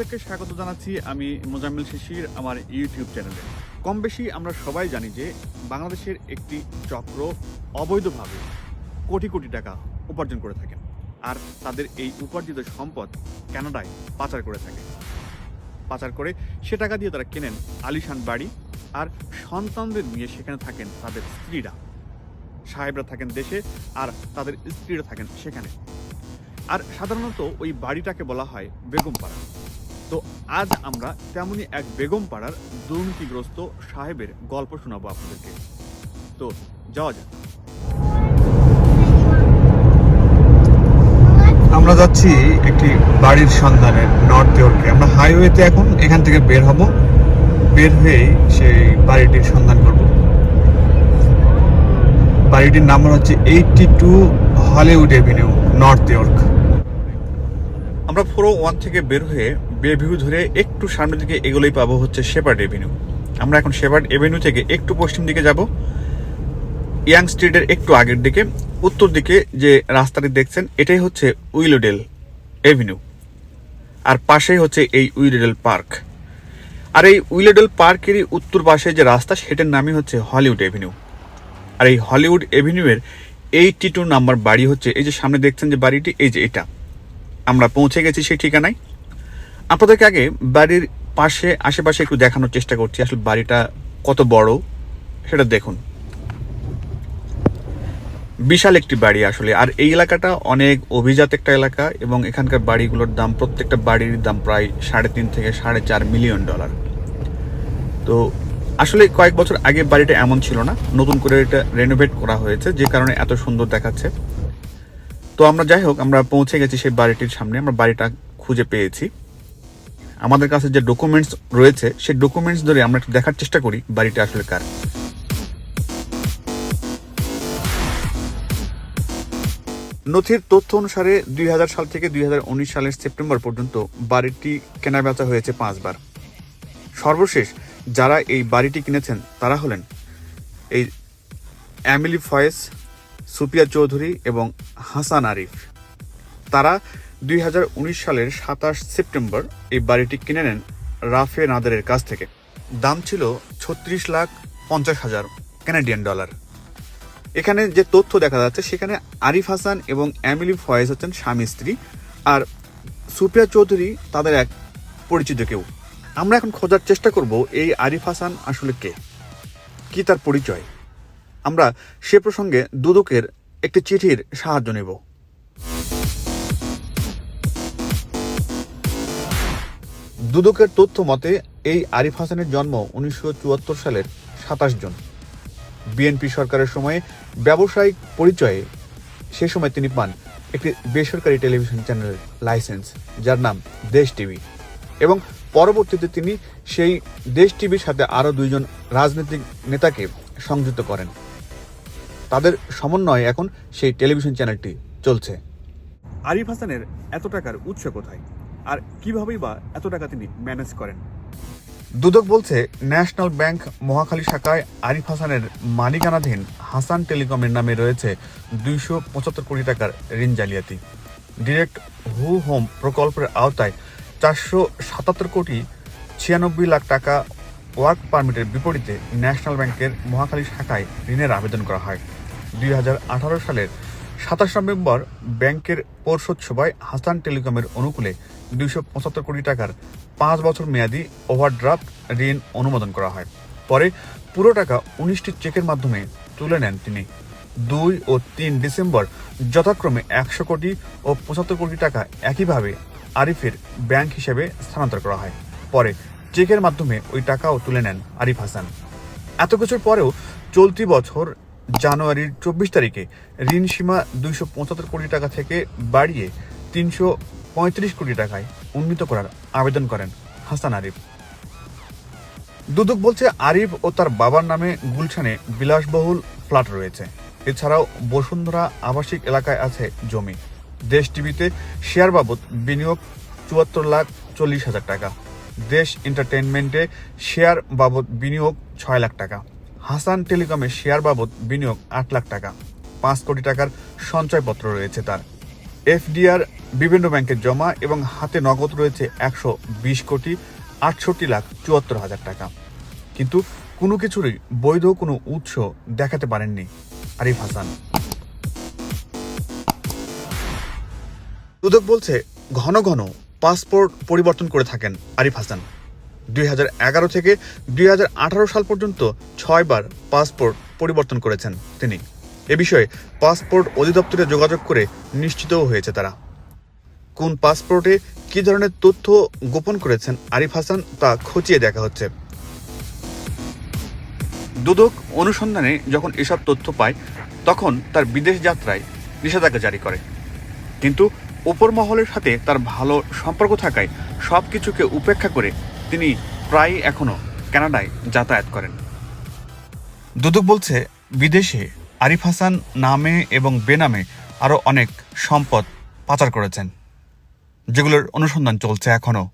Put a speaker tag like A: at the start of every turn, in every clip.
A: প্রত্যেককে স্বাগত জানাচ্ছি আমি মোজাম্মেল শিশির আমার ইউটিউব চ্যানেলে। কম বেশি আমরা সবাই জানি যে বাংলাদেশের একটি চক্র অবৈধভাবে কোটি কোটি টাকা উপার্জন করে থাকেন আর তাদের এই উপার্জিত সম্পদ কানাডায় পাচার করে থাকে। পাচার করে সে টাকা দিয়ে তারা কেনেন আলিশান বাড়ি আর সন্তানদের নিয়ে সেখানে থাকেন তাদের স্ত্রীরা। সাহেবরা থাকেন দেশে আর তাদের স্ত্রীরা থাকেন সেখানে। আর সাধারণত ওই বাড়িটাকে বলা হয় বেগম পাড়া তো আজ আমরা তেমনই এক বেগম পাড়ার দুর্নীতিগ্রস্ত সাহেবের গল্প শোনাবো আপনাদেরকে। তো যাওয়া যাক।
B: আমরা যাচ্ছি একটি বাড়ির সন্ধানে নর্থ ইয়র্কে আমরা হাইওয়েতে এখন এখান থেকে বের হব। বের হয়েই সেই বাড়িটির সন্ধান করব। বাড়িটির নাম্বার হচ্ছে eighty two Hollywood avenue North York
A: আমরা ফোর ওয়ান থেকে বের হয়ে বে ভিউ ধরে একটু সামনের দিকে এগুলোই পাবো হচ্ছে শেপার্ড এভিনিউ। আমরা এখন শেপার্ড এভিনিউ থেকে একটু পশ্চিম দিকে যাব। ইয়াং স্ট্রিটের একটু আগের দিকে। উত্তর দিকে যে রাস্তাটি দেখছেন, এটাই হচ্ছে উইলোডেল এভিনিউ। আর পাশেই হচ্ছে এই উইলোডেল পার্ক। আর এই উইলোডেল পার্কেরই উত্তর পাশে যে রাস্তা, সেটার নামই হচ্ছে হলিউড এভিনিউ। আর এই হলিউড এভিনিউয়ের এইটটি টু নাম্বার বাড়ি হচ্ছে, এই যে সামনে দেখছেন যে বাড়িটি, এই যে এটা। আমরা পৌঁছে গেছি সেই ঠিকানায়। আপনাদেরকে আগে বাড়ির পাশে, আশেপাশে একটু দেখানোর চেষ্টা করছি, আসলে বাড়িটা কত বড় সেটা দেখুন। বিশাল একটি বাড়ি আসলে, আর এই এলাকাটা অনেক অভিজাত একটা এলাকা এবং এখানকার বাড়িগুলোর দাম, প্রত্যেকটা বাড়ির দাম প্রায় সাড়ে তিন থেকে সাড়ে চার মিলিয়ন ডলার। তো আসলে কয়েক বছর আগে বাড়িটা এমন ছিল না, নতুন করে এটা রেনোভেট করা হয়েছে, যে কারণে এত সুন্দর দেখাচ্ছে। তো আমরা যাই হোক, আমরা পৌঁছে গেছি সেই বাড়িটির সামনে, আমরা বাড়িটা খুঁজে পেয়েছি। আমাদের কাছে যে ডকুমেন্টস রয়েছে, সেই ডকুমেন্টস ধরে আমরা একটু দেখার চেষ্টা করি বাড়িটা আসলে কার। নথির তথ্য অনুসারে দুই হাজার সাল থেকে দুই হাজার উনিশ সালের সেপ্টেম্বর পর্যন্ত বাড়িটি কেনাবেচা হয়েছে পাঁচবার। সর্বশেষ যারা এই বাড়িটি কিনেছেন, তারা হলেন এই অ্যামিলি ফয়েস সুপিয়া চৌধুরী এবং হাসান আরিফ। তারা দুই হাজার উনিশ সালের সাতাশ সেপ্টেম্বর এই বাড়িটি কিনে নেন রাফে নাদারের কাছ থেকে। দাম ছিল ছত্রিশ লাখ পঞ্চাশ হাজার কানাডিয়ান ডলার। এখানে যে তথ্য দেখা যাচ্ছে, সেখানে আরিফ হাসান এবং অ্যামিলি ফয়েজ হচ্ছেন স্বামী স্ত্রী আর সুপিয়া চৌধুরী তাদের এক পরিচিত কেউ। আমরা এখন খোঁজার চেষ্টা করব এই আরিফ হাসান আসলে কে? কি তার পরিচয়? আমরা সে প্রসঙ্গে দুদকের একটি চিঠির সাহায্য নেব। দুদকের তথ্য মতে, এই আরিফ হাসানের জন্ম উনিশশো চুয়াত্তর সালের সাতাশ জন। বিএনপি সরকারের সময়ে ব্যবসায়িক পরিচয়ে সে সময় তিনি পান একটি বেসরকারি টেলিভিশন চ্যানেলের লাইসেন্স, যার নাম দেশ টিভি। এবং পরবর্তীতে তিনি সেই দেশ টিভির সাথে আরও দুইজন রাজনৈতিক নেতাকে সংযুক্ত করেন। তাদের সমন্বয়ে এখন সেই টেলিভিশন চ্যানেলটি চলছে। আরিফ হাসানের এত টাকার উৎস কোথায়? আর কিভাবেই বা এত টাকা তিনি ম্যানেজ করেন? দুদক বলছে, ন্যাশনাল ব্যাংক মহাখালী শাখায় আরিফ হাসানের মালিকানাধীন হাসান টেলিকমের নামে রয়েছে দুইশো পঁচাত্তর কোটি টাকার ঋণ জালিয়াতি। ডিরেক্ট হু হোম প্রকল্পের আওতায় চারশো সাতাত্তর কোটি ছিয়ানব্বই লাখ টাকা ওয়ার্ক পারমিটের বিপরীতে ন্যাশনাল ব্যাংকের মহাখালী শাখায় ঋণের আবেদন করা হয়। দুই হাজার আঠারো সালের সাতাশ নভেম্বর ব্যাংকের পর্ষদ সভায় হাসান টেলিকমের অনুকূলে দুইশো পঁচাত্তর কোটি টাকার পাঁচ বছর মেয়াদী ওভারড্রাফট ঋণ অনুমোদন করা হয়। পরে পুরো টাকা উনিশটি চেকের মাধ্যমে তুলে নেন তিনি। দুই ও তিন ডিসেম্বর যথাক্রমে একশো কোটি ও পঁচাত্তর কোটি টাকা একইভাবে আরিফের ব্যাংক হিসেবে স্থানান্তর করা হয়। পরে চেকের মাধ্যমে ওই টাকাও তুলে নেন আরিফ হাসান। এত কিছুর পরেও চলতি বছর জানুয়ারির চব্বিশ তারিখে ঋণ সীমা দুইশো পঁচাত্তর কোটি টাকা থেকে বাড়িয়ে তিনশো পঁয়ত্রিশ কোটি টাকায় উন্নীত করার আবেদন করেন হাসান আরিফ। দুদক বলছে, আরিফ ও তার বাবার নামে গুলশানে বিলাসবহুল ফ্ল্যাট রয়েছে। এছাড়াও বসুন্ধরা আবাসিক এলাকায় আছে জমি। দেশ টিভিতে শেয়ার বাবদ বিনিয়োগ চুয়াত্তর লাখ চল্লিশ হাজার টাকা। দেশ এন্টারটেনমেন্টে শেয়ার বাবদ বিনিয়োগ ছয় লাখ টাকা। হাসান টেলিকমে শেয়ার বাবদ বিনিয়োগ আট লাখ টাকা। পাঁচ কোটি টাকার সঞ্চয়পত্র রয়েছে তার। এফডিআর বিভিন্ন ব্যাংকে জমা এবং হাতে নগদ রয়েছে একশো বিশ কোটি আটষট্টি লাখ চুয়াত্তর হাজার টাকা। কিন্তু কোনো কিছুরই বৈধ কোনো উৎস দেখাতে পারেননি আরিফ হাসান। দুদক বলছে, ঘন ঘন পাসপোর্ট পরিবর্তন করে থাকেন আরিফ হাসান। দুই হাজার এগারো থেকে দুই হাজার আঠারো সাল পর্যন্ত ছয়বার পাসপোর্ট পরিবর্তন করেছেন তিনি। এ বিষয়ে পাসপোর্ট অধিদপ্তরে যোগাযোগ করে নিশ্চিতও হয়েছে তারা। কোন পাসপোর্টে কী ধরনের তথ্য গোপন করেছেন আরিফ হাসান তা খতিয়ে দেখা হচ্ছে। দুদক অনুসন্ধানে যখন এসব তথ্য পায়, তখন তার বিদেশ যাত্রায় নিষেধাজ্ঞা জারি করে। কিন্তু উপর মহলের সাথে তার ভালো সম্পর্ক থাকায় সব কিছুকে উপেক্ষা করে তিনি প্রায়ই এখনও কানাডায় যাতায়াত করেন। দুদক বলছে, বিদেশে আরিফ হাসান নামে এবং বেনামে আরও অনেক সম্পদ পাচার করেছেন, যেগুলোর অনুসন্ধান চলছে এখনও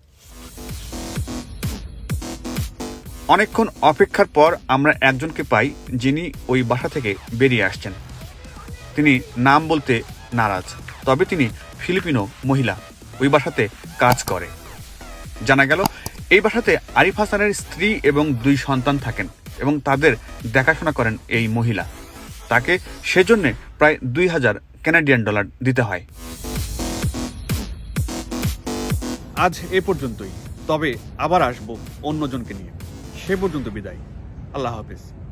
A: অনেকক্ষণ অপেক্ষার পর আমরা একজনকে পাই যিনি ওই বাসা থেকে বেরিয়ে আসছেন। তিনি নাম বলতে নারাজ, তবে তিনি ফিলিপিনো মহিলা। ওই বাসাতে কাজ করে। জানা গেল, এই বাসাতে আরিফ হাসানের স্ত্রী এবং দুই সন্তান থাকেন এবং তাদের দেখাশোনা করেন এই মহিলা। তাকে সেজন্যে প্রায় দুই হাজার কানাডিয়ান ডলার দিতে হয়। আজ এ পর্যন্তই। তবে আবার আসব অন্যজনকে নিয়ে। সে পর্যন্ত বিদায়। আল্লাহ হাফিজ।